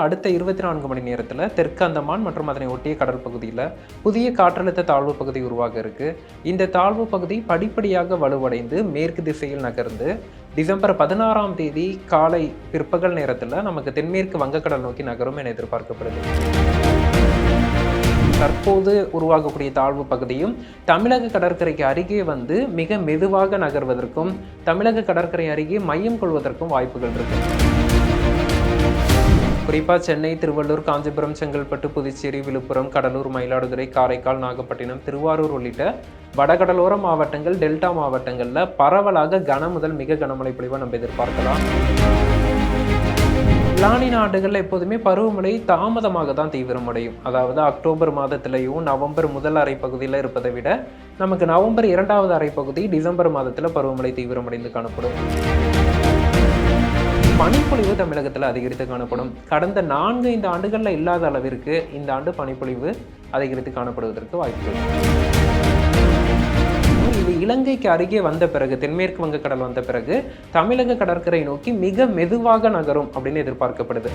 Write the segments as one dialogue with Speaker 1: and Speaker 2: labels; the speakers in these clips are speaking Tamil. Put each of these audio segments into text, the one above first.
Speaker 1: அடுத்த இருபத்தி நான்கு மணி நேரத்தில் தெற்கு அந்தமான் மற்றும் அதனை ஒட்டிய கடல் பகுதியில் புதிய காற்றழுத்த தாழ்வு பகுதி உருவாக இருக்கு. இந்த தாழ்வு பகுதி படிப்படியாக வலுவடைந்து மேற்கு திசையில் நகர்ந்து டிசம்பர் பதினாறாம் தேதி காலை பிற்பகல் நேரத்தில் நமக்கு தென்மேற்கு வங்கக்கடல் நோக்கி நகரும் என எதிர்பார்க்கப்படுது. தற்போது உருவாகக்கூடிய தாழ்வு பகுதியும் தமிழக கடற்கரைக்கு அருகே வந்து மிக மெதுவாக நகர்வதற்கும் தமிழக கடற்கரை அருகே மையம் கொள்வதற்கும் வாய்ப்புகள் இருக்கு. குறிப்பாக சென்னை திருவள்ளூர் காஞ்சிபுரம் செங்கல்பட்டு புதுச்சேரி விழுப்புரம் கடலூர் மயிலாடுதுறை காரைக்கால் நாகப்பட்டினம் திருவாரூர் உள்ளிட்ட வடகடலோர மாவட்டங்கள் டெல்டா மாவட்டங்களில் பரவலாக கன முதல் மிக கனமழை பொழிவை நம்ம எதிர்பார்க்கலாம். லானின் நாடுகளில் எப்போதுமே பருவமழை தாமதமாக தான் தீவிரமடையும் அதாவது அக்டோபர் மாதத்திலையும் நவம்பர் முதல் அரை பகுதியில் இருப்பதை விட நமக்கு நவம்பர் இரண்டாவது அரை பகுதி டிசம்பர் மாதத்தில் பருவமழை தீவிரமடைந்து காணப்படும். பனிப்பொழிவு தமிழகத்தில் அதிகரித்து காணப்படும். கடந்த நான்கு ஐந்து ஆண்டுகளில் இல்லாத அளவிற்கு இந்த ஆண்டு பனிப்பொழிவு அதிகரித்து காணப்படுவதற்கு வாய்ப்புகள் இது இலங்கைக்கு அருகே வந்த பிறகு தென்மேற்கு வங்கக்கடல் வந்த பிறகு தமிழக கடற்கரை நோக்கி மிக மெதுவாக நகரும் அப்படின்னு எதிர்பார்க்கப்படுது.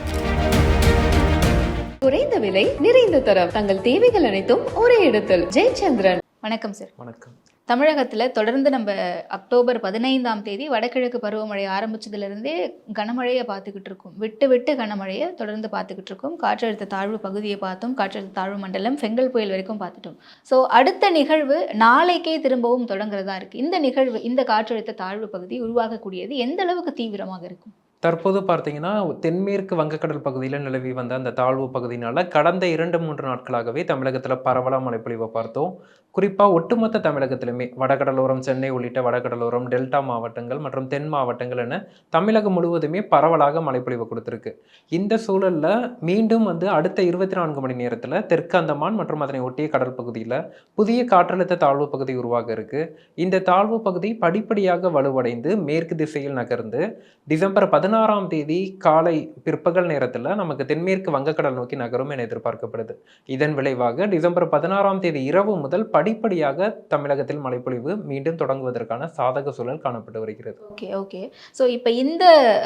Speaker 2: குறைந்த விலை நிறைந்த தரம் தங்கள் தேவைகள் அனைத்தும் ஒரே இடத்தில். ஜெயச்சந்திரன்.
Speaker 3: வணக்கம் சார்.
Speaker 1: வணக்கம்.
Speaker 3: தமிழகத்தில் தொடர்ந்து நம்ம அக்டோபர் பதினைந்தாம் தேதி வடகிழக்கு பருவமழை ஆரம்பிச்சதுலேருந்தே கனமழையை பார்த்துக்கிட்டு இருக்கோம். விட்டு விட்டு கனமழையை தொடர்ந்து பார்த்துக்கிட்டு இருக்கோம். காற்றழுத்த தாழ்வு பகுதியை பார்த்தோம். காற்றழுத்த தாழ்வு மண்டலம் செங்கல் புயல் வரைக்கும் பார்த்துட்டோம். ஸோ அடுத்த நிகழ்வு நாளைக்கே திரும்பவும் தொடங்குறதா இருக்குது இந்த நிகழ்வு இந்த காற்றழுத்த தாழ்வு பகுதி உருவாகக்கூடியது எந்த அளவுக்கு தீவிரமாக இருக்கும்?
Speaker 1: தற்போது பார்த்தீங்கன்னா தென்மேற்கு வங்கக்கடல் பகுதியில் நிலவி வந்த அந்த தாழ்வு பகுதியினால் கடந்த இரண்டு மூன்று நாட்களாகவே தமிழகத்தில் பரவலாக மழைப்பொழிவை பார்த்தோம். குறிப்பாக ஒட்டுமொத்த தமிழகத்திலுமே வடகடலோரம் சென்னை உள்ளிட்ட வடகடலோரம் டெல்டா மாவட்டங்கள் மற்றும் தென் மாவட்டங்கள் என தமிழகம் முழுவதுமே பரவலாக மழைப்பொழிவை கொடுத்துருக்கு. இந்த சூழலில் மீண்டும் வந்து அடுத்த இருபத்தி நான்கு மணி நேரத்தில் தெற்கு அந்தமான் மற்றும் அதனை ஒட்டிய கடல் பகுதியில் புதிய காற்றழுத்த தாழ்வு பகுதி உருவாக இருக்கு. இந்த தாழ்வு பகுதி படிப்படியாக வலுவடைந்து மேற்கு திசையில் நகர்ந்து டிசம்பர் பதினாறாம் தேதி காலை பிற்பகல் நேரத்தில் நமக்கு தென்மேற்கு வங்கக்கடல் நோக்கி நகரும் என எதிர்பார்க்கப்படுது. இதன் விளைவாக டிசம்பர் பதினாறாம் தேதி இரவு முதல் படிப்படியாக தமிழகத்தில் மழைப்பொழிவு மீண்டும் தொடங்குவதற்கான சாதக சூழல் காணப்பட்டு வருகிறது.
Speaker 3: Okay okay. ஸோ இப்போ இந்த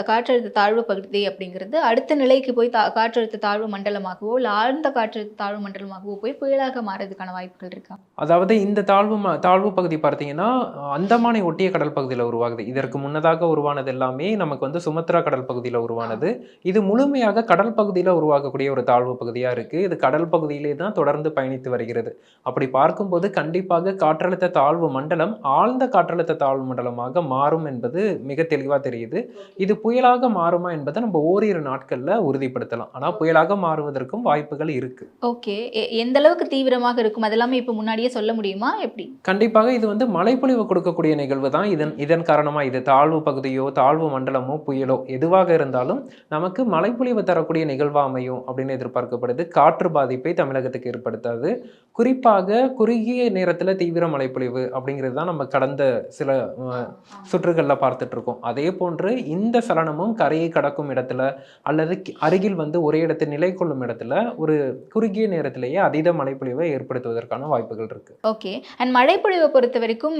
Speaker 3: காற்றழுத்த தாழ்வு பகுதி அப்படிங்கிறது அடுத்த நிலைக்கு போய் தா காற்றழுத்த தாழ்வு மண்டலமாகவோ இல்லை ஆழ்ந்த காற்றழுத்த தாழ்வு மண்டலமாகவோ போய் புயலாக மாறதுக்கான வாய்ப்புகள் இருக்கா?
Speaker 1: அதாவது இந்த தாழ்வு தாழ்வு பகுதி பார்த்தீங்கன்னா அந்தமானை ஒட்டிய கடல் பகுதியில் உருவாகுது. இதற்கு முன்னதாக உருவானது எல்லாமே நமக்கு வந்து சுமத்ரா கடல் பகுதியில் உருவானது. இது முழுமையாக கடல் பகுதியில் உருவாகக்கூடிய ஒரு தாழ்வு பகுதியாக இருக்கு. இது கடல் பகுதியிலே தான் தொடர்ந்து பயணித்து வருகிறது. அப்படி பார்க்கும்போது கண்டிப்பாக காற்றழுத்த தாழ்வு மண்டலம் ஆழ்ந்த காற்றழுத்த தாழ்வு மண்டலமாக மாறும் என்பது மிக தெளிவாக தெரியுது. இது புயலாக மாறுமா என்பதை நம்ம ஓரிரு நாட்களில் உறுதிப்படுத்தலாம். ஆனால் புயலாக மாறுவதற்கும் வாய்ப்புகள் இருக்கு.
Speaker 3: ஓகே. எந்த அளவுக்கு தீவிரமாக இருக்கும்? அதெல்லாமே இப்போ முன்னாடியே சொல்ல முடியுமா? எப்படி?
Speaker 1: கண்டிப்பாக இது வந்து மழைப்பொழிவு கொடுக்கக்கூடிய நிகழ்வு தான். இதன் இதன் காரணமாக இது தாழ்வு பகுதியோ தாழ்வு மண்டலமோ புயலோ. எதுவாக இருந்தாலும் நமக்கு மழைப்பொழிவு தரக்கூடிய நிகழ்வா அமையும் அப்படின்னு எதிர்பார்க்கப்படுது. காற்று பாதிப்பை தமிழகத்துக்கு ஏற்படுத்தாது. குறிப்பாக குறுகிய நேரத்தில் தீவிர மழைப்பொழிவு அப்படிங்கிறது தான் நம்ம கடந்த சில சுற்றுகளில் பார்த்துட்டு இருக்கோம் அதே போன்று இந்த சலனமும் கரையை கடக்கும் இடத்துல அல்லது அருகில் வந்து ஒரே இடத்தில் நிலை கொள்ளும் இடத்துல ஒரு குறுகிய நேரத்திலேயே அதீத மழைப்பொழிவை ஏற்படுத்துவதற்கான வாய்ப்புகள் இருக்கு.
Speaker 3: ஓகே. அண்ட் மழைப்பொழிவை பொறுத்த வரைக்கும்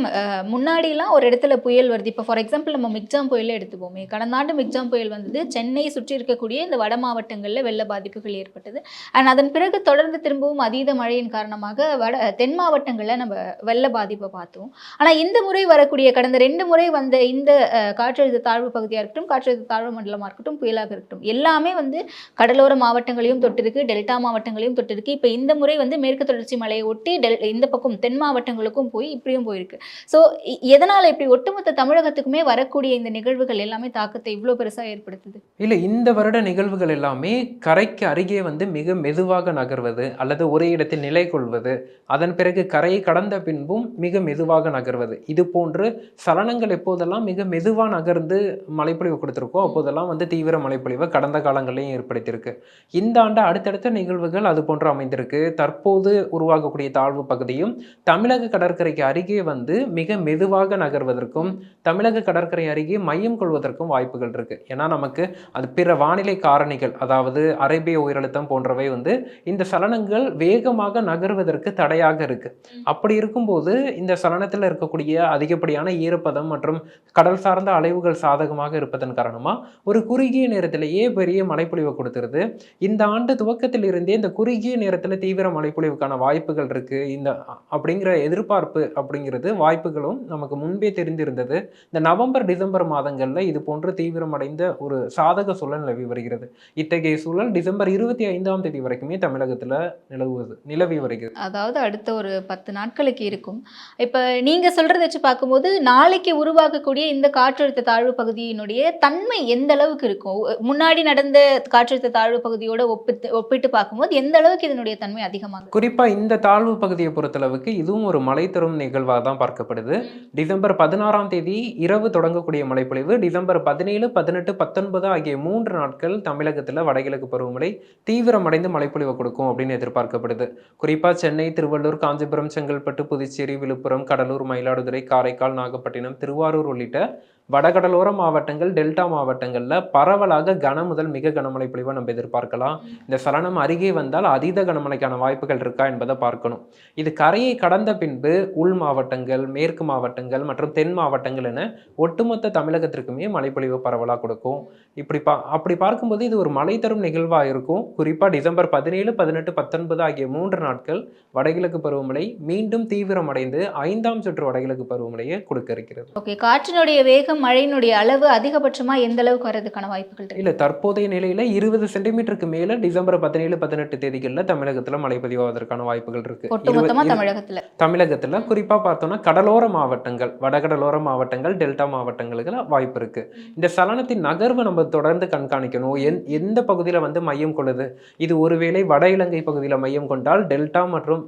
Speaker 3: முன்னாடிலாம் ஒரு இடத்துல புயல் வருது. இப்போ ஃபார் எக்ஸாம்பிள் நம்ம மிக்ஜாம் புயலே எடுத்துப்போமே. கடந்த ஆண்டு மிக்ஜாம் புயல் வந்தது. சென்னை சுற்றி இருக்கக்கூடிய இந்த வட மாவட்டங்களில் வெள்ள பாதிப்புகள் ஏற்பட்டது. அண்ட் அதன் பிறகு தொடர்ந்து திரும்பவும் அதீத மழையின் காரணமாக வட தென் மாவட்டங்களில் நம்ம வெள்ள பாதிப்பை பார்த்தோம். ஆனால் இந்த முறை வரக்கூடிய கடந்த ரெண்டு முறை வந்த இந்த காற்றழுத்த தாழ்வு பகுதியாக இருக்கட்டும் காற்றழுத்த தாழ்வு மண்டலமாக இருக்கட்டும் புயலாக இருக்கட்டும் எல்லாமே வந்து கடலோர மாவட்டங்களையும் தொட்டிருக்கு டெல்டா மாவட்டங்களையும் தொட்டிருக்கு. இப்போ இந்த முறை வந்து மேற்கு தொடர்ச்சி மலையை ஒட்டி டெல் இந்த பக்கம் தென் மாவட்டங்களுக்கும் போய் இப்படியும் போயிருக்கு. ஸோ எதனால் இப்படி ஒட்டுமொத்த தமிழகத்துக்குமே வரக்கூடிய இந்த நிகழ்வுகள் எல்லாமே தாக்கத்தை இவ்வளோ பெருசாக ஏற்படுத்துது.
Speaker 1: இல்லை இந்த வருட நிகழ்வுகள் எல்லாமே கரைக்கு அருகே வந்து மிக மெதுவாக நகர்வது அல்லது ஒரே இடத்தில் நிலை கொள்வது அதன் பிறகு கரையை கடந்த பின்பும் மிக மெதுவாக நகர்வது. இது போன்று சலனங்கள் எப்போதெல்லாம் மிக மெதுவாக நகர்ந்து மழைப்பொழிவு கொடுத்துருக்கோ அப்போதெல்லாம் வந்து தீவிர மழைப்பொழிவை கடந்த காலங்களையும் ஏற்படுத்தியிருக்கு. இந்த ஆண்டு அடுத்தடுத்த நிகழ்வுகள் அது போன்று அமைந்திருக்கு. தற்போது உருவாகக்கூடிய தாழ்வு பகுதியும் தமிழக கடற்கரைக்கு அருகே வந்து மிக மெதுவாக நகர்வதற்கும் தமிழக கடற்கரை அருகே மையம் கொள்வதற்கும் வாய்ப்புகள் இருக்கு. இருக்கு. ஏன்னா நமக்கு அது பிற வானிலை காரணிகள் அதாவது அரேபிய உயரழுத்தம் போன்றவை வந்து இந்த சலனங்கள் வேகமாக நகர்வதற்கு தடையாக இருக்கு. அப்படி இருக்கும்போது இந்த சலனத்தில் இருக்கக்கூடிய அதிகப்படியான ஈரப்பதம் மற்றும் கடல் சார்ந்த அலைவுகள் சாதகமாக இருப்பதன் காரணமா ஒரு குறுகிய நேரத்திலேயே பெரிய மழைப்பொழிவை கொடுத்துருது. இந்த ஆண்டு துவக்கத்தில் இருந்தே இந்த குறுகிய நேரத்தில் தீவிர மழைப்பொழிவுக்கான வாய்ப்புகள் இருக்கு. இந்த அப்படிங்கிற எதிர்பார்ப்பு அப்படிங்கிறது வாய்ப்புகளும் நமக்கு முன்பே தெரிந்திருந்தது. இந்த நவம்பர் டிசம்பர் மாதங்கள்ல இது போன்று தீவிரமடைந்த ஒரு சாதக சூழல் நிலவி வருகிறது. இத்தகைய சூழல் டிசம்பர் இருபத்தி ஐந்தாம் தேதி வரைக்குமே தமிழகத்துல நிலவுவது நிலவி வருகிறது.
Speaker 3: அதாவது அடுத்த ஒரு பத்து நாட்களுக்கு இருக்கும். இப்போ நீங்க சொல்றத வச்சு பார்க்கும்போது நாளைக்கு உருவாகக்கூடிய இந்த காற்றழுத்த தாழ்வு பகுதியினுடைய தன்மை எந்த அளவுக்கு இருக்கும்? முன்னாடி நடந்த காற்றழுத்த தாழ்வு பகுதியோட ஒப்பிட்டு ஒப்பிட்டு பார்க்கும்போது எந்த அளவுக்கு இதனுடைய தன்மை அதிகமாக
Speaker 1: குறிப்பா இந்த தாழ்வு பகுதியை பொறுத்தளவுக்கு இதுவும் ஒரு மழை தரும் நிகழ்வாக தான் பார்க்கப்படுது டிசம்பர் பதினாறாம் தேதி இரவு தொடங்கக்கூடிய மழைப்பொழிவு டிசம்பர் பதினேழு பதினெட்டு பத்தொன்பது ஆகிய மூன்று நாட்கள் தமிழகத்துல வடகிழக்கு பருவமழை தீவிரமடைந்து மழைப்பொழிவை கொடுக்கும் அப்படின்னு எதிர்பார்க்கப்படுது. குறிப்பா சென்னை திருவள்ளூர் காஞ்சிபுரம் செங்கல்பட்டு புதுச்சேரி விழுப்புரம் கடலூர் மயிலாடுதுறை காரைக்கால் நாகப்பட்டினம் திருவாரூர் உள்ளிட்ட வடகடலோர மாவட்டங்கள் டெல்டா மாவட்டங்கள்ல பரவலாக கன முதல் மிக கனமழை பொழிவை நம்ம எதிர்பார்க்கலாம். இந்த சலனம் அருகே வந்தால் அதீத கனமழைக்கான வாய்ப்புகள் இருக்கா என்பதை பார்க்கணும். இது கரையை கடந்த பின்பு உள் மாவட்டங்கள் மேற்கு மாவட்டங்கள் மற்றும் தென் மாவட்டங்கள் என ஒட்டுமொத்த தமிழகத்திற்குமே மழைப்பொழிவு பரவலாக கொடுக்கும். இப்படி பா அப்படி பார்க்கும்போது இது ஒரு மழை தரும் நிகழ்வாக இருக்கும். குறிப்பாக டிசம்பர் பதினேழு பதினெட்டு பத்தொன்பது ஆகிய மூன்று நாட்கள் வடகிழக்கு பருவமழை மீண்டும் தீவிரமடைந்து ஐந்தாம் சுற்று வடகிழக்கு பருவமழையை கொடுக்க இருக்கிறது
Speaker 3: ஓகே காற்றினுடைய வேகம் மழையினுடைய அளவு அதிகபட்சமா எந்த அளவுக்கு வர்றதுக்கான வாய்ப்புகள்
Speaker 1: இல்ல தற்போதைய நிலையில இருபது சென்டிமீட்டருக்கு மேல டிசம்பர் பதினேழு பதினெட்டு தேதிகள்ல தமிழகத்துல மழை பதிவாவதற்கான வாய்ப்புகள் இருக்கு.
Speaker 3: தமிழகத்துல?
Speaker 1: தமிழகத்துல குறிப்பா பார்த்தோம்னா கடலோர மாவட்டங்கள் வடகடலோர மாவட்டங்கள் டெல்டா மாவட்டங்களுக்கு வாய்ப்பு இருக்கு. இந்த சலனத்தின் நகர்வை நம்ம தொடர்ந்து கண்காணிக்கணும். எந் எந்த பகுதியில வந்து மையம் கொள்ளுது? இது ஒருவேளை வட இலங்கை பகுதியில மையம் கொண்டால் டெல்டா மற்றும்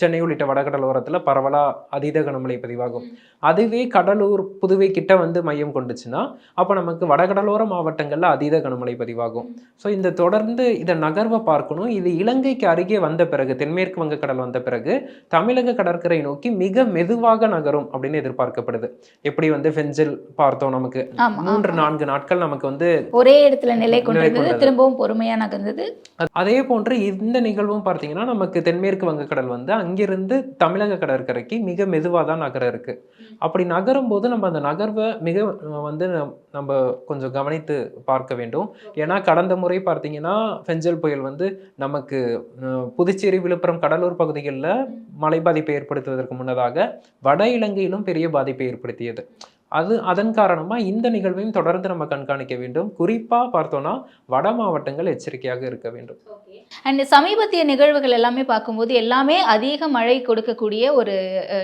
Speaker 1: சென்னை உள்ளிட்ட வடகடலோரத்துல பரவலா அதீத கனமழை பதிவாகும். அதுவே கடலூர் புதுவை கிட்ட வந்து மையம் கொண்டுச்சுன்னா அப்போ நமக்கு வடகடலோர மாவட்டங்கள்ல அதீத கனமழை பதிவாகும். ஸோ இந்த தொடர்ந்து இதை நகர்வை பார்க்கணும். இது இலங்கைக்கு அருகே வந்த பிறகு தென்மேற்கு வங்கக்கடல் வந்த பிறகு தமிழக கடற்கரை நோக்கி மிக மெதுவாக நகரும் அப்படின்னு எதிர்பார்க்கப்படுது. எப்படி வந்து ஃபெஞ்சல் பார்த்தோம் நமக்கு. மூன்று. நான்கு நாட்கள் நமக்கு வந்து
Speaker 3: ஒரே இடத்துல நிலை கொண்டிருந்தது. திரும்பவும் பொறுமையா நகர்ந்தது.
Speaker 1: அதே போன்று இந்த நிகழ்வும் பார்த்தீங்கன்னா நமக்கு தென்மேற்கு வங்கக்கடல் வந்து அங்கிருந்து தமிழக கடற்கரைக்கு மிக மெதுவாக தான் நகர இருக்கு. அப்படி நகரும் போது நம்ம அந்த நகர்வை மிக வந்து நம்- நம்ம கொஞ்சம் கவனித்து பார்க்க வேண்டும். ஏன்னா கடந்த முறை பார்த்தீங்கன்னா ஃபெஞ்சல் புயல் வந்து நமக்கு புதுச்சேரி விழுப்புரம் கடலூர் பகுதிகளில் மழை பாதிப்பை ஏற்படுத்துவதற்கு முன்னதாக வட இலங்கையிலும் பெரிய பாதிப்பை ஏற்படுத்தியது. அது அதன் காரணமாக இந்த நிகழ்வையும் தொடர்ந்து நம்ம கண்காணிக்க வேண்டும். குறிப்பாக பார்த்தோன்னா வட மாவட்டங்கள் எச்சரிக்கையாக இருக்க வேண்டும்.
Speaker 3: அண்ட் சமீபத்திய நிகழ்வுகள் எல்லாமே பார்க்கும்போது எல்லாமே அதிக மழை கொடுக்கக்கூடிய ஒரு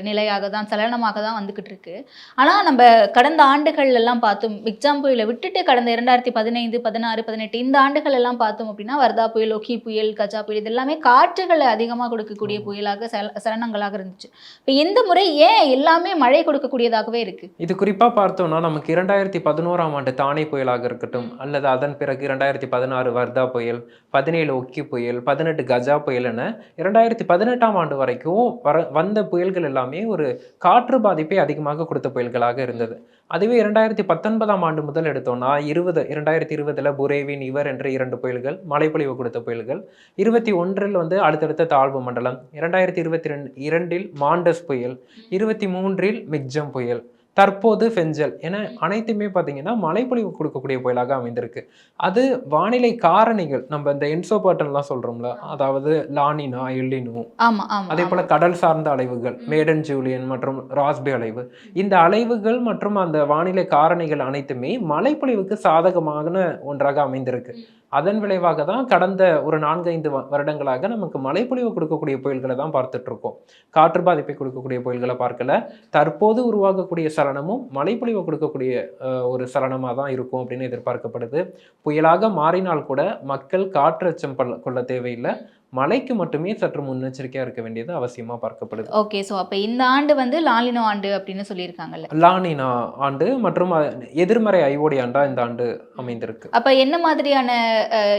Speaker 3: நிலையாக தான் சலனமாக தான் வந்துகிட்டு இருக்கு. ஆனால் நம்ம கடந்த ஆண்டுகள் எல்லாம் பார்த்தோம் எக்ஸாம் புயலை விட்டுட்டு கடந்த இரண்டாயிரத்தி பதினைந்து பதினாறு பதினெட்டு இந்த ஆண்டுகள் எல்லாம் பார்த்தோம் அப்படின்னா வர்தா புயல் ஒக்கி புயல் கஜா புயல் இது எல்லாமே காற்றுகளை அதிகமாக கொடுக்கக்கூடிய புயலாக சல சலனங்களாக இருந்துச்சு. இப்போ இந்த முறை ஏன் எல்லாமே மழை கொடுக்கக்கூடியதாகவே இருக்கு?
Speaker 1: இது குறிப்பா பார்த்தோம்னா நமக்கு இரண்டாயிரத்தி பதினோராம் ஆண்டு தானே புயலாக இருக்கட்டும் அல்லது அதன் பிறகு இரண்டாயிரத்தி பதினாறு வர்தா புயல் பதினேழு ஒக்கி புயல் பதினெட்டு கஜா புயல் என இரண்டாயிரத்தி பதினெட்டாம் ஆண்டு வரைக்கும் வர வந்த புயல்கள் எல்லாமே ஒரு காற்று பாதிப்பை அதிகமாக கொடுத்த புயல்களாக இருந்தது. அதுவே இரண்டாயிரத்தி பத்தொன்பதாம் ஆண்டு முதல் எடுத்தோம்னா இருபது இரண்டாயிரத்தி இருபதில் புரேவின் இவர் என்ற இரண்டு புயல்கள் மழைப்பொழிவு கொடுத்த புயல்கள். இருபத்தி ஒன்றில் வந்து அடுத்தடுத்த தாழ்வு மண்டலம் இரண்டாயிரத்தி இருபத்தி ரெண்டு இரண்டில் மாண்டஸ் புயல் இருபத்தி மூன்றில் மிக்ஜம் புயல் தற்போது ஃபெஞ்சல் என அனைத்துமே பார்த்தீங்கன்னா மழைப்பொழிவு கொடுக்கக்கூடிய புயலாக அமைந்திருக்கு. அது வானிலை காரணிகள் நம்ம இந்த என்சோபாட்டன்லாம் சொல்றோம்ல அதாவது லானினா எல்லினோ அதே. போல கடல் சார்ந்த அலைவுகள் மேடன் ஜூலியன் மற்றும் ராஸ்பே அலைவு இந்த அலைவுகள் மற்றும் அந்த வானிலை காரணிகள் அனைத்துமே மழைப்பொழிவுக்கு சாதகமான ஒன்றாக அமைந்திருக்கு. அதன் விளைவாக தான் கடந்த ஒரு நான்கு ஐந்து வருடங்களாக நமக்கு மழைப்பொழிவு கொடுக்கக்கூடிய புயல்களை தான் பார்த்துட்டு இருக்கோம். காற்று பாதிப்பை கொடுக்கக்கூடிய புயல்களை பார்க்கல. தற்போது உருவாகக்கூடிய சலனமும் மழைப்பொழிவு கொடுக்கக்கூடிய ஒரு சலனமாக தான் இருக்கும் அப்படின்னு எதிர்பார்க்கப்படுது. புயலாக மாறினால் கூட மக்கள் காற்று அச்சம் கொள்ள தேவையில்லை. மழைக்கு மட்டுமே சற்று முன்னெச்சரிக்கையாக இருக்க வேண்டியது அவசியமாக பார்க்கப்படுது.
Speaker 3: ஓகே ஸோ அப்போ இந்த ஆண்டு வந்து லாலினோ ஆண்டு அப்படின்னு சொல்லியிருக்காங்கல்ல.
Speaker 1: லானினா ஆண்டு மற்றும் எதிர்மறை ஐஓடி ஆண்டா இந்த ஆண்டு அமைந்திருக்கு.
Speaker 3: அப்போ என்ன மாதிரியான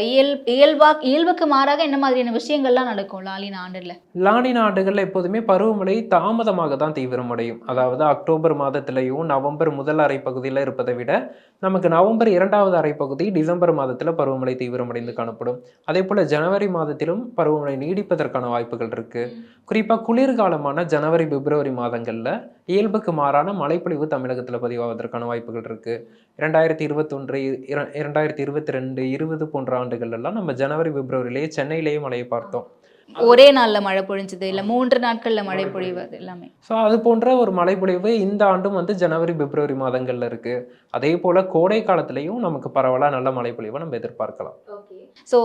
Speaker 3: இயல் இயல்பா இயல்புக்கு மாறாக என்ன மாதிரியான விஷயங்கள்லாம் நடக்கும் லாலின ஆண்டுல?
Speaker 1: லானினா ஆண்டுகளில் எப்போதுமே பருவமழை தாமதமாக தான் தீவிரமடையும் அதாவது அக்டோபர் மாதத்திலையும் நவம்பர் முதல் அரை பகுதியில் இருப்பதை விட நமக்கு நவம்பர் இரண்டாவது அரை பகுதி டிசம்பர் மாதத்தில் பருவமழை தீவிரமடைந்து காணப்படும். அதே போல் ஜனவரி மாதத்திலும் பருவமழை நீடிப்பதற்கான வாய்ப்புகள் இருக்கு. குறிப்பாக குளிர்காலமான ஜனவரி பிப்ரவரி மாதங்களில் இயல்புக்கு மாறான மழைப்பொழிவு தமிழகத்தில் பதிவாவதற்கான வாய்ப்புகள் இருக்கு. இரண்டாயிரத்தி இருபத்தொன்று இர- இரண்டாயிரத்தி இருபத்தி ரெண்டு இருபது போன்ற ஆண்டுகள் எல்லாம் நம்ம ஜனவரி பிப்ரவரியிலேயே சென்னையிலேயே மழையை பார்த்தோம்.
Speaker 3: ஒரே நாள்ல மழை பொழிஞ்சது இல்ல மூன்று நாட்கள்ல மழை பொழிவு. அது எல்லாமே.
Speaker 1: ஸோ அது போன்ற ஒரு மழைப்பொழிவு இந்த ஆண்டும் வந்து ஜனவரி பிப்ரவரி மாதங்கள்ல இருக்கு. அதே போல கோடை காலத்திலையும் நமக்கு பரவலா நல்ல மழைப்பொழிவை நம்ம எதிர்பார்க்கலாம்.
Speaker 3: ஸோ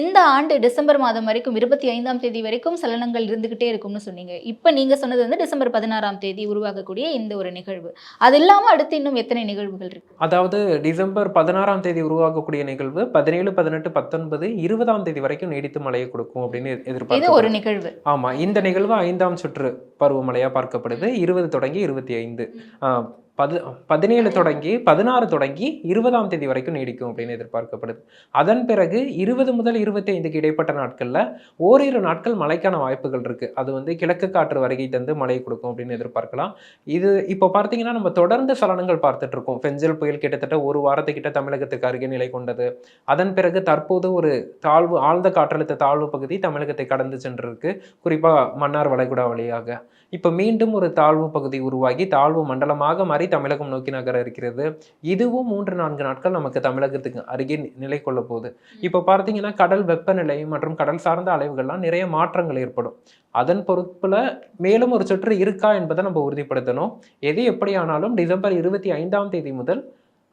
Speaker 3: இந்த ஆண்டு டிசம்பர் மாதம் வரைக்கும் இருபத்தி ஐந்தாம் தேதி வரைக்கும் சலனங்கள் இருந்துகிட்டே இருக்கும்னு சொன்னீங்க. இப்போ நீங்க சொன்னது வந்து டிசம்பர் பதினாறாம் தேதி உருவாகக்கூடிய இந்த ஒரு நிகழ்வு. அது இல்லாம அடுத்து இன்னும் எத்தனை நிகழ்வுகள் இருக்கு?
Speaker 1: அதாவது டிசம்பர் பதினாறாம் தேதி உருவாகக்கூடிய நிகழ்வு பதினேழு பதினெட்டு பத்தொன்பது இருபதாம் தேதி வரைக்கும் நீடித்து மழையை கொடுக்கும். அப்படின்னு
Speaker 3: இது
Speaker 1: எதிர்பார்க்க
Speaker 3: ஒரு நிகழ்வு.
Speaker 1: ஆமா இந்த நிகழ்வு ஐந்தாம் சுற்று பருவமழையா பார்க்கப்படுது. இருபது தொடங்கி இருபத்தி ஐந்து. ஆஹ் பது பதினேழு தொடங்கி பதினாறு தொடங்கி இருபதாம் தேதி வரைக்கும் நீடிக்கும் அப்படின்னு எதிர்பார்க்கப்படுது. அதன் பிறகு இருபது முதல் இருபத்தி ஐந்துக்கு இடைப்பட்ட நாட்களில் ஓரிரு நாட்கள் மழைக்கான வாய்ப்புகள் இருக்குது அது வந்து கிழக்கு காற்று வருகை தந்து மழை கொடுக்கும் அப்படின்னு எதிர்பார்க்கலாம். இது இப்போ பார்த்தீங்கன்னா நம்ம தொடர்ந்து சலனங்கள் பார்த்துட்டு இருக்கோம். பெஞ்சல் புயல் கிட்டத்தட்ட ஒரு வாரத்துக்கிட்ட தமிழகத்துக்கு அருகே நிலை கொண்டது. அதன் பிறகு தற்போது ஒரு தாழ்வு ஆழ்ந்த காற்றழுத்த தாழ்வு பகுதி தமிழகத்தை கடந்து சென்றிருக்கு. குறிப்பாக மன்னார் வளைகுடா வழியாக. இப்போ மீண்டும் ஒரு தாழ்வு பகுதி உருவாகி தாழ்வு மண்டலமாக மாறி தமிழகம் நோக்கி நகர இருக்கிறது. இதுவும் மூன்று நான்கு நாட்கள் நமக்கு தமிழகத்துக்கு அருகே நிலை கொள்ள போகுது. இப்போ பார்த்தீங்கன்னா கடல் வெப்பநிலை மற்றும் கடல் சார்ந்த அலைவுகள்லாம் நிறைய மாற்றங்கள் ஏற்படும். அதன் பொறுப்புல மேலும் ஒரு சுற்று இருக்கா என்பதை நம்ம உறுதிப்படுத்தணும். எது எப்படி ஆனாலும் டிசம்பர் இருபத்தி ஐந்தாம் தேதி முதல்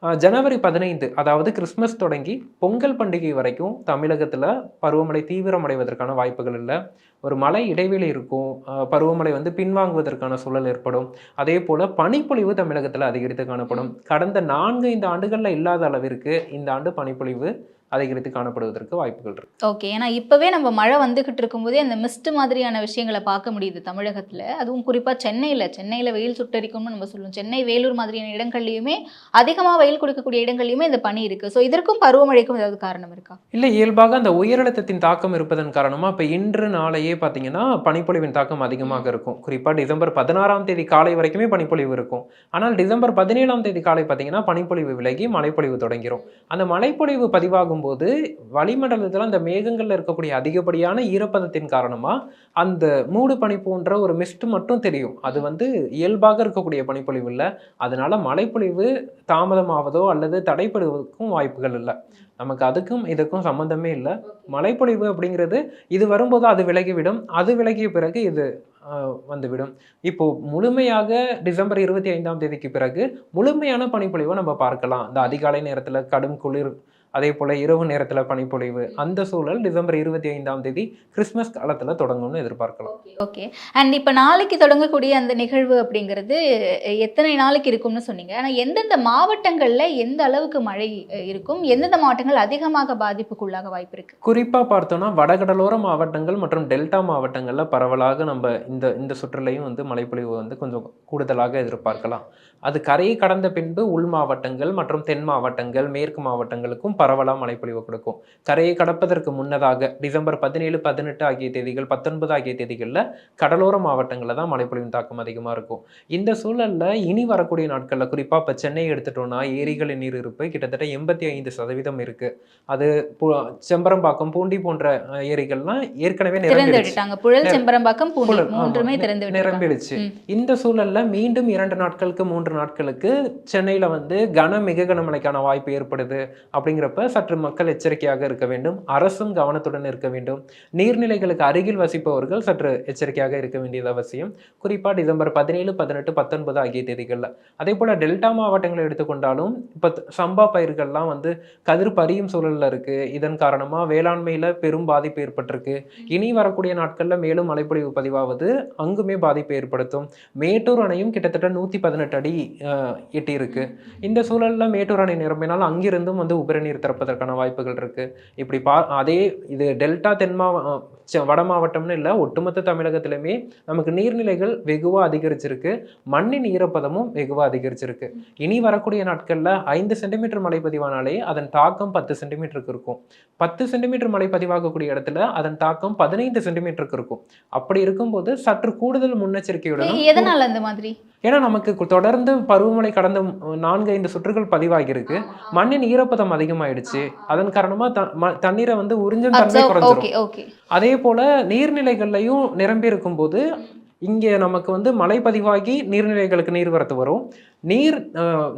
Speaker 1: ஜனவரி பதினைந்து அதாவது கிறிஸ்மஸ் தொடங்கி பொங்கல் பண்டிகை வரைக்கும் தமிழகத்தில் பருவமழை தீவிரமடைவதற்கான வாய்ப்புகள் இல்லை. ஒரு மழை இடைவெளி இருக்கும். பருவமழை வந்து பின்வாங்குவதற்கான சூழல் ஏற்படும். அதே போல் பனிப்பொழிவு தமிழகத்தில் அதிகரித்து காணப்படும். கடந்த நான்கு ஐந்து ஆண்டுகளில் இல்லாத அளவிற்கு இந்த ஆண்டு பனிப்பொழிவு அதிகரித்து காணப்படுவதற்கு வாய்ப்புகள் இருக்கு.
Speaker 3: ஓகே ஏன்னா இப்போவே நம்ம மழை வந்துகிட்டு இருக்கும்போதே அந்த மிஸ்ட் மாதிரியான விஷயங்களை பார்க்க முடியுது தமிழகத்தில். அதுவும் குறிப்பாக சென்னையில் சென்னையில் வெயில் சுட்டரிக்கும்னு நம்ம சொல்லுவோம். சென்னை வேலூர் மாதிரியான இடங்கள்லையுமே அதிகமாக வெயில் கொடுக்கக்கூடிய இடங்கள்லையுமே இந்த பனி இருக்குது ஸோ இதற்கும் பருவமழைக்கும் ஏதாவது காரணம் இருக்கா?
Speaker 1: இல்லை இயல்பாக அந்த உயரழுத்தத்தின் தாக்கம் இருப்பதன் காரணமா இப்போ இன்று நாளையே பார்த்தீங்கன்னா பனிப்பொழிவின் தாக்கம் அதிகமாக இருக்கும். குறிப்பாக டிசம்பர் பதினாறாம் தேதி காலை வரைக்குமே பனிப்பொழிவு இருக்கும். ஆனால் டிசம்பர் பதினேழாம் தேதி காலை பார்த்தீங்கன்னா பனிப்பொழிவு விலகி மழைப்பொழிவு தொடங்கிரும். அந்த மழைப்பொழிவு பதிவாகும் போது வளிமண்டலத்தில் அந்த மேகங்களில் இருக்கக்கூடிய அதிகப்படியான ஈரப்பதத்தின் காரணமாக அந்த மூடு பனி போன்ற ஒரு மிஸ்ட் மட்டும் தெரியும். அது வந்து இயல்பாக இருக்கக்கூடிய பனிப்பொழிவு இல்லை. அதனால் மழைப்பொழிவு தாமதமாவதோ அல்லது தடைப்படுவதற்கும் வாய்ப்புகள் இல்லை. நமக்கு அதுக்கும் இதுக்கும் சம்பந்தமே இல்லை. மழைப்பொழிவு அப்படிங்கிறது இது வரும்போது அது விலகிவிடும். அது விலகிய பிறகு இது வந்துவிடும். இப்போ முழுமையாக டிசம்பர் இருபத்தி ஐந்தாம் தேதிக்கு பிறகு முழுமையான பனிப்பொழிவை நம்ம பார்க்கலாம். இந்த அதிகாலை நேரத்தில் கடும் குளிர் அதே போல இரவு நேரத்துல பனிப்பொழிவு அந்த சூழல் டிசம்பர் இருபத்தி ஐந்தாம் தேதி கிறிஸ்மஸ் காலத்துல தொடங்கும்னு எதிர்பார்க்கலாம்.
Speaker 3: ஓகே அண்ட் இப்போ நாளைக்கு தொடங்கக்கூடிய அந்த நிகழ்வு அப்படிங்கிறது எத்தனை நாளைக்கு இருக்கும்னு சொன்னீங்க. ஆனால் எந்தெந்த மாவட்டங்களில் எந்த அளவுக்கு மழை இருக்கும்? எந்தெந்த மாவட்டங்கள் அதிகமாக பாதிப்புக்குள்ளாக வாய்ப்பு இருக்கு?
Speaker 1: குறிப்பா பார்த்தோம்னா வடகடலோர மாவட்டங்கள் மற்றும் டெல்டா மாவட்டங்கள்ல பரவலாக நம்ம இந்த இந்த சுற்றுலையும் வந்து மழைப்பொழிவு வந்து கொஞ்சம் கூடுதலாக எதிர்பார்க்கலாம். அது கரையை கடந்த பின்பு உள் மாவட்டங்கள் மற்றும் தென் மாவட்டங்கள் மேற்கு மாவட்டங்களுக்கும் பரவலாக மழைப்பொழிவு கொடுக்கும். கரையை கடப்பதற்கு முன்னதாக டிசம்பர் பதினேழு பதினெட்டு ஆகிய தேதிகள் பத்தொன்பது ஆகிய தேதிகளில் கடலோர மாவட்டங்களில் தான் மழைப்பொழிவின் தாக்கம் அதிகமாக இருக்கும். இந்த சூழல்ல இனி வரக்கூடிய நாட்களில் குறிப்பாக இப்போ சென்னை எடுத்துட்டோம்னா ஏரிகளின் நீர் இருப்பு கிட்டத்தட்ட எண்பத்தி ஐந்து சதவீதம் இருக்கு. அது செம்பரம்பாக்கம் பூண்டி போன்ற ஏரிகள்லாம் ஏற்கனவே நிரம்பிடுச்சு. இந்த சூழல்ல மீண்டும் இரண்டு நாட்களுக்கு மூன்று நாட்களுக்கு சென்னையில வந்து கன மிக கனமழைக்கான வாய்ப்பு ஏற்படுது அப்படிங்கிறப்ப சற்று மக்கள் எச்சரிக்கையாக இருக்க வேண்டும். அரசும் கவனத்துடன் இருக்க வேண்டும். நீர்நிலைகளுக்கு அருகில் வசிப்பவர்கள் சற்று எச்சரிக்கையாக இருக்க வேண்டியது அவசியம். குறிப்பாக டிசம்பர் பதினேழு பதினெட்டு பத்தொன்பது ஆகிய தேதிகளில். அதே போல் டெல்டா மாவட்டங்களை எடுத்துக்கொண்டாலும் இப்போ சம்பா பயிர்கள்லாம் வந்து கதிர் பறியும் சூழலில் இருக்குது இதன் காரணமா வேளாண்மையில பெரும் பாதிப்பு ஏற்பட்டிருக்கு. இனி வரக்கூடிய நாட்களில் மேலும் மழைப்பொழிவு பதிவாவது அங்குமே பாதிப்பை ஏற்படுத்தும். மேட்டூர் அணையும் கிட்டத்தட்ட நூத்தி பதினெட்டு அடி எட்டியிருக்கு. இந்த சூழல்ல மேட்டூர் அணை நிரம்பினால் அங்கிருந்தும் வந்து உபரிநீர் திறப்பதற்கான வாய்ப்புகள் இருக்கு. இப்படி பா அதே இது டெல்டா தென்மா வட மாவட்டம்னு இல்லை ஒட்டுமொத்த தமிழகத்திலுமே நமக்கு நீர்நிலைகள் வெகுவாக அதிகரிச்சிருக்கு. மண்ணின் ஈரப்பதமும் வெகுவாக அதிகரிச்சிருக்கு. இனி வரக்கூடிய நாட்களில் ஐந்து சென்டிமீட்டர் மழை பதிவானாலே அதன் தாக்கம் பத்து சென்டிமீட்டருக்கு இருக்கும். பத்து சென்டிமீட்டர் மழை பதிவாகக்கூடிய இடத்துல அதன் தாக்கம் பதினைந்து சென்டிமீட்டருக்கு இருக்கும். அப்படி இருக்கும்போது சற்று கூடுதல் முன்னெச்சரிக்கையுடன்
Speaker 3: எதனால அந்த மாதிரி?
Speaker 1: ஏன்னா நமக்கு தொடர்ந்து பருவமழை கடந்த நான்கு ஐந்து சுற்றுகள் பதிவாகியிருக்கு. மண்ணின் ஈரப்பதம் அதிகமாயிடுச்சு. அதன் காரணமா தண்ணீரை வந்து உறிஞ்சும் தன்மை குறைஞ்சிரும். அதே போல நீர்நிலைகள்லையும் நிரம்பி இருக்கும்போது இங்கே நமக்கு வந்து மழை பதிவாகி நீர்நிலைகளுக்கு நீர் வரத்து வரும். நீர்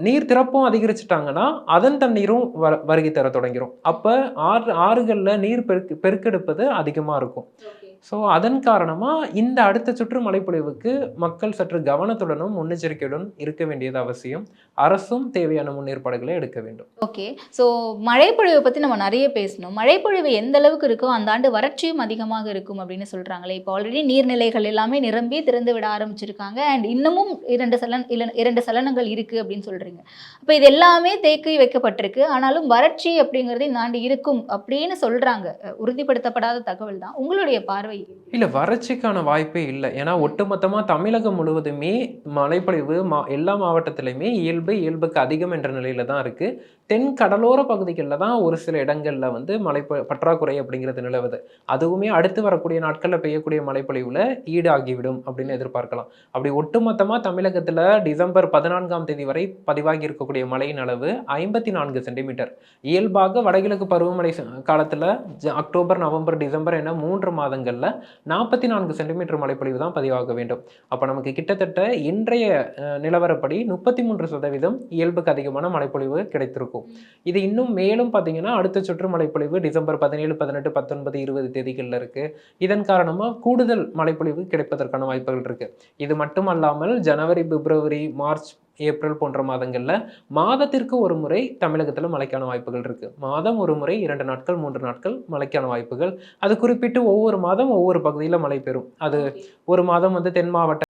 Speaker 1: நீர் திறப்பும் அதிகரிச்சிட்டாங்கன்னா அதன் தண்ணீரும் வ வருகை தர தொடங்கிரும். அப்போ ஆறு ஆறுகளில் நீர் பெருக்கு பெருக்கெடுப்பது அதிகமாக இருக்கும். ஸோ அதன் காரணமாக இந்த அடுத்த சுற்று மழைப்பொழிவுக்கு மக்கள் சற்று கவனத்துடனும் முன்னெச்சரிக்கையுடன் இருக்க வேண்டியது அவசியம். அரசும் தேவையான முன்னேற்பாடுகளை எடுக்க வேண்டும்.
Speaker 3: ஓகே. ஸோ மழைப்பொழிவை பற்றி நம்ம நிறைய பேசணும். மழைப்பொழிவு எந்த அளவுக்கு இருக்கோ அந்த ஆண்டு வறட்சியும் அதிகமாக இருக்கும் அப்படின்னு சொல்கிறாங்களே இப்போ ஆல்ரெடி நீர்நிலைகள் எல்லாமே நிரம்பி திறந்து விட ஆரம்பிச்சிருக்காங்க. அண்ட் இன்னமும் இரண்டு சலன் இல்ல இரண்டு சலனங்கள் இருக்குது அப்படின்னு சொல்கிறீங்க அப்போ இது எல்லாமே தேக்கி வைக்கப்பட்டிருக்கு. ஆனாலும் வறட்சி அப்படிங்கிறது இந்த ஆண்டு இருக்கும் அப்படின்னு சொல்கிறாங்க உறுதிப்படுத்தப்படாத தகவல் தான். உங்களுடைய பார்வை
Speaker 1: இல்லை வறட்சிக்கான வாய்ப்பே இல்லை. ஏன்னா ஒட்டுமொத்தமாக தமிழகம் முழுவதுமே மழைப்பொழிவு மா எல்லா மாவட்டத்திலையுமே இயல்பு இயல்புக்கு அதிகம் என்ற நிலையில தான் இருக்குது தென் கடலோர பகுதிகளில் தான் ஒரு சில இடங்களில் வந்து மழை பற்றாக்குறை அப்படிங்கிறது நிலவுது. அதுவுமே அடுத்து வரக்கூடிய நாட்களில் பெய்யக்கூடிய மழைப்பொழிவில் ஈடாகிவிடும் அப்படின்னு எதிர்பார்க்கலாம். அப்படி ஒட்டுமொத்தமாக தமிழகத்தில் டிசம்பர் பதினான்காம் தேதி வரை பதிவாகி இருக்கக்கூடிய மழையின் அளவு ஐம்பத்தி நான்கு சென்டிமீட்டர். இயல்பாக வடகிழக்கு பருவமழை காலத்தில் அக்டோபர் நவம்பர் டிசம்பர் என மூன்று மாதங்களில் நாற்பத்தி நான்கு சென்டிமீட்டர் மழைப்பொழிவு தான் பதிவாக வேண்டும். அப்போ நமக்கு கிட்டத்தட்ட இன்றைய நிலவரப்படி முப்பத்தி மூன்று சதவீதம் இயல்புக்கு அதிகமான மழைப்பொழிவு கிடைத்திருக்கும். இது இன்னும் மேலும் பார்த்தீங்கன்னா அடுத்த சுற்று மழைப்பொழிவு டிசம்பர் பதினேழு பதினெட்டு பத்தொன்பது இருபது தேதிகளில் இருக்கு. இதன் காரணமாக கூடுதல் மழைப்பொழிவு கிடைப்பதற்கான வாய்ப்புகள் இருக்கு. இது மட்டும் அல்லாமல் ஜனவரி பிப்ரவரி மார்ச் ஏப்ரல் போன்ற மாதங்களில் மாதத்திற்கு ஒரு முறை தமிழகத்தில் மழைக்கான வாய்ப்புகள் இருக்கு. மாதம் ஒரு முறை இரண்டு நாட்கள் மூன்று நாட்கள் மழைக்கான வாய்ப்புகள். அது குறிப்பிட்டு ஒவ்வொரு மாதம் ஒவ்வொரு பகுதியில் மழை பெறும். அது ஒரு மாதம் வந்து தென் மாவட்ட